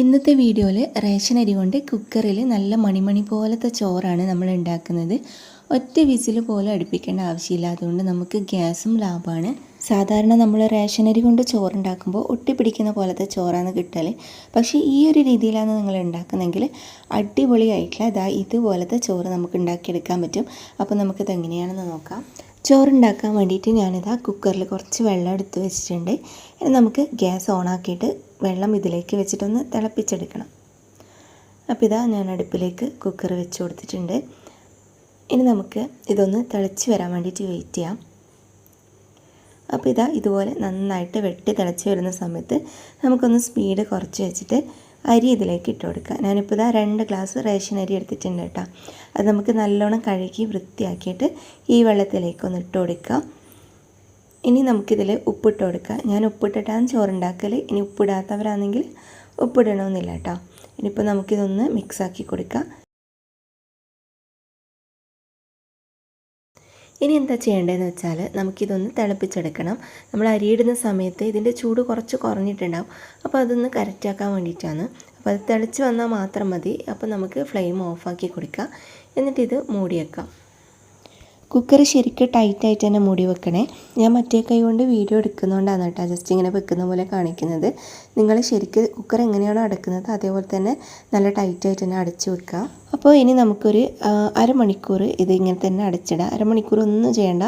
ഇന്നത്തെ വീഡിയോയിൽ റേഷൻ അരി കൊണ്ട് കുക്കറിൽ നല്ല മണിമണി പോലത്തെ ചോറാണ് നമ്മൾ ഉണ്ടാക്കുന്നത്. ഒറ്റ വിസിൽ പോലും അടുപ്പിക്കേണ്ട ആവശ്യമില്ല. അതുകൊണ്ട് നമുക്ക് ഗ്യാസും ലാഭമാണ്. സാധാരണ നമ്മൾ റേഷൻ അരി കൊണ്ട് ചോറുണ്ടാക്കുമ്പോൾ ഒട്ടിപ്പിടിക്കുന്ന പോലത്തെ ചോറാണ് കിട്ടൽ പക്ഷേ ഈ ഒരു രീതിയിലാണ് നിങ്ങൾ ഉണ്ടാക്കുന്നതെങ്കിൽ അടിപൊളിയായിട്ടുള്ള ഇതാ ഇതുപോലത്തെ ചോറ് നമുക്ക് ഉണ്ടാക്കിയെടുക്കാൻ പറ്റും. അപ്പോൾ നമുക്കിത് എങ്ങനെയാണെന്ന് നോക്കാം. ചോറുണ്ടാക്കാൻ വേണ്ടിയിട്ട് ഞാനിതാ കുക്കറിൽ കുറച്ച് വെള്ളം എടുത്ത് വെച്ചിട്ടുണ്ട്. ഇനി നമുക്ക് ഗ്യാസ് ഓണാക്കിയിട്ട് വെള്ളം ഇതിലേക്ക് വെച്ചിട്ടൊന്ന് തിളപ്പിച്ചെടുക്കണം. അപ്പോൾ ഇതാ ഞാൻ അടുപ്പിലേക്ക് കുക്കർ വെച്ച് കൊടുത്തിട്ടുണ്ട്. ഇനി നമുക്ക് ഇതൊന്ന് തിളച്ച് വരാൻ വേണ്ടിയിട്ട് വെയിറ്റ് ചെയ്യാം. അപ്പോൾ ഇതാ ഇതുപോലെ നന്നായിട്ട് വെട്ടി തിളച്ച് വരുന്ന സമയത്ത് നമുക്കൊന്ന് സ്പീഡ് കുറച്ച് വെച്ചിട്ട് അരി ഇതിലേക്ക് ഇട്ട് കൊടുക്കുക. ഞാനിപ്പോൾ ഇതാ രണ്ട് ഗ്ലാസ് റേഷൻ അരി എടുത്തിട്ടുണ്ട് കേട്ടോ. അത് നമുക്ക് നല്ലോണം കഴുകി വൃത്തിയാക്കിയിട്ട് ഈ വെള്ളത്തിലേക്കൊന്ന് ഇട്ട് കൊടുക്കുക. ഇനി നമുക്കിതിൽ ഉപ്പിട്ട് കൊടുക്കുക. ഞാൻ ഉപ്പിട്ടിട്ടാണ് ചോറുണ്ടാക്കൽ ഇനി ഉപ്പിടാത്തവരാണെങ്കിൽ ഉപ്പിടണമെന്നില്ല കേട്ടോ. ഇനിയിപ്പോൾ നമുക്കിതൊന്ന് മിക്സാക്കി കൊടുക്കാം ഇനി എന്താ ചെയ്യേണ്ടതെന്ന് വെച്ചാൽ നമുക്കിതൊന്ന് തിളപ്പിച്ചെടുക്കണം. നമ്മൾ അരിയിടുന്ന സമയത്ത് ഇതിന്റെ ചൂട് കുറച്ച് കുറഞ്ഞിട്ടുണ്ടാവും. അപ്പോൾ അതൊന്ന് കറക്റ്റാക്കാൻ വേണ്ടിയിട്ടാണ്. അപ്പോൾ അത് തിളച്ച് വന്നാൽ മാത്രം മതി. അപ്പോൾ നമുക്ക് ഫ്ലെയിം ഓഫാക്കി കൊടുക്കാം. എന്നിട്ടിത് മൂടി വെക്കാം കുക്കർ ശരിക്കും ടൈറ്റായിട്ട് തന്നെ മൂടി വെക്കണേ. ഞാൻ മറ്റേ കൈ കൊണ്ട് വീഡിയോ എടുക്കുന്നതുകൊണ്ടാണ് കേട്ടോ ജസ്റ്റ് ഇങ്ങനെ വെക്കുന്ന പോലെ കാണിക്കുന്നത്. നിങ്ങൾ ശരിക്കും കുക്കർ എങ്ങനെയാണോ അടക്കുന്നത് അതേപോലെ തന്നെ നല്ല ടൈറ്റായിട്ട് തന്നെ അടച്ചു വെക്കുക. അപ്പോൾ ഇനി നമുക്കൊരു അരമണിക്കൂർ ഇത് ഇങ്ങനെ തന്നെ അടച്ചിടാം. അരമണിക്കൂർ ഒന്നും ചെയ്യണ്ട.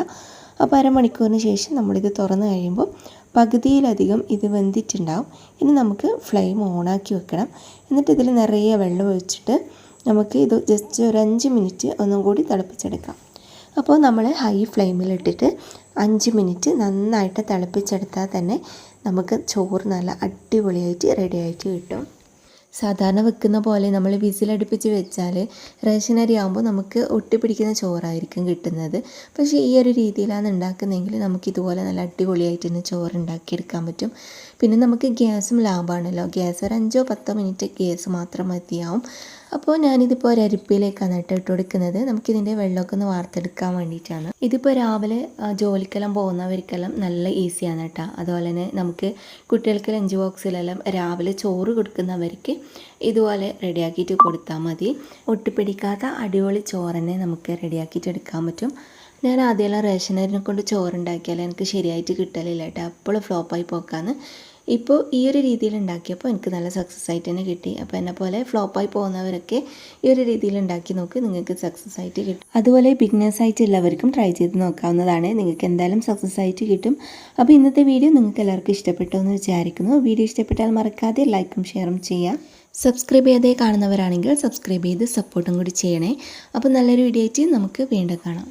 അപ്പോൾ അരമണിക്കൂറിന് ശേഷം നമ്മളിത് തുറന്ന് കഴിയുമ്പോൾ പകുതിയിലധികം ഇത് വെന്തിട്ടുണ്ടാവും. ഇനി നമുക്ക് ഫ്ലെയിം ഓണാക്കി വെക്കണം. എന്നിട്ട് ഇതിൽ നിറയെ വെള്ളം ഒഴിച്ചിട്ട് നമുക്ക് ഇത് ജസ്റ്റ് ഒരു അഞ്ച് മിനിറ്റ് ഒന്നും കൂടി തിളപ്പിച്ചെടുക്കാം. അപ്പോൾ നമ്മൾ ഹൈ ഫ്ലെയിമിലിട്ടിട്ട് അഞ്ച് മിനിറ്റ് നന്നായിട്ട് തിളപ്പിച്ചെടുത്താൽ തന്നെ നമുക്ക് ചോറ് നല്ല അടിപൊളിയായിട്ട് റെഡി ആയിട്ട് കിട്ടും. സാധാരണ വെക്കുന്ന പോലെ നമ്മൾ വിസിലടുപ്പിച്ച് വെച്ചാൽ റേഷൻ അരി ആകുമ്പോൾ നമുക്ക് ഒട്ടിപ്പിടിക്കുന്ന ചോറായിരിക്കും കിട്ടുന്നത്. പക്ഷേ ഈ ഒരു രീതിയിലാണ് ഉണ്ടാക്കുന്നതെങ്കിൽ നമുക്ക് ഇതുപോലെ നല്ല അടിപൊളിയായിട്ട് തന്നെ ചോറ് ഉണ്ടാക്കിയെടുക്കാൻ പറ്റും. പിന്നെ നമുക്ക് ഗ്യാസും ലാഭമാണല്ലോ. ഗ്യാസ് ഒരു അഞ്ചോ പത്തോ മിനിറ്റ് ഗ്യാസ് മാത്രം മതിയാവും. അപ്പോൾ ഞാനിതിപ്പോൾ ഒരു അരിപ്പിലേക്കാണ് കേട്ടോ ഇട്ട് കൊടുക്കുന്നത്. നമുക്കിതിന്റെ വെള്ളമൊക്കെ ഒന്ന് വാർത്തെടുക്കാൻ വേണ്ടിയിട്ടാണ്. ഇതിപ്പോൾ രാവിലെ ജോലിക്കെല്ലാം പോകുന്നവർക്കെല്ലാം നല്ല ഈസിയാണ് കേട്ടോ. അതുപോലെ തന്നെ നമുക്ക് കുട്ടികൾക്ക് ലഞ്ച് ബോക്സിലെല്ലാം രാവിലെ ചോറ് കൊടുക്കുന്നവർക്ക് ഇതുപോലെ റെഡിയാക്കിയിട്ട് കൊടുത്താൽ മതി. ഒട്ടിപ്പിടിക്കാത്ത അടിപൊളി ചോറന്നെ നമുക്ക് റെഡിയാക്കിയിട്ട് എടുക്കാൻ പറ്റും. ഞാൻ ആദ്യമെല്ലാം റേഷൻ അരിനെ കൊണ്ട് ചോറുണ്ടാക്കിയാൽ എനിക്ക് ശരിയായിട്ട് കിട്ടലില്ല കേട്ടോ. അപ്പോൾ ഫ്ലോപ്പായി പോക്കാന്ന്. ഇപ്പോൾ ഈ ഒരു രീതിയിൽ ഉണ്ടാക്കിയപ്പോൾ എനിക്ക് നല്ല സക്സസ് ആയിട്ട് തന്നെ കിട്ടി. അപ്പോൾ എന്നെ പോലെ ഫ്ലോപ്പായി പോകുന്നവരൊക്കെ ഈ ഒരു രീതിയിൽ ഉണ്ടാക്കി നോക്കി നിങ്ങൾക്ക് സക്സസ് ആയിട്ട് കിട്ടും. അതുപോലെ ബിഗ്നേഴ്സ് ആയിട്ടുള്ളവർക്കും ട്രൈ ചെയ്ത് നോക്കാവുന്നതാണ്. നിങ്ങൾക്ക് എന്തായാലും സക്സസ് ആയിട്ട് കിട്ടും. അപ്പോൾ ഇന്നത്തെ വീഡിയോ നിങ്ങൾക്ക് എല്ലാവർക്കും ഇഷ്ടപ്പെട്ടോ എന്ന് വിചാരിക്കുന്നു. വീഡിയോ ഇഷ്ടപ്പെട്ടാൽ മറക്കാതെ ലൈക്കും ഷെയറും ചെയ്യാം. സബ്സ്ക്രൈബ് ചെയ്തേ കാണുന്നവരാണെങ്കിൽ സബ്സ്ക്രൈബ് ചെയ്ത് സപ്പോർട്ടും കൂടി ചെയ്യണേ. അപ്പോൾ നല്ലൊരു വീഡിയോ ആയിട്ട് നമുക്ക് വീണ്ടും കാണാം.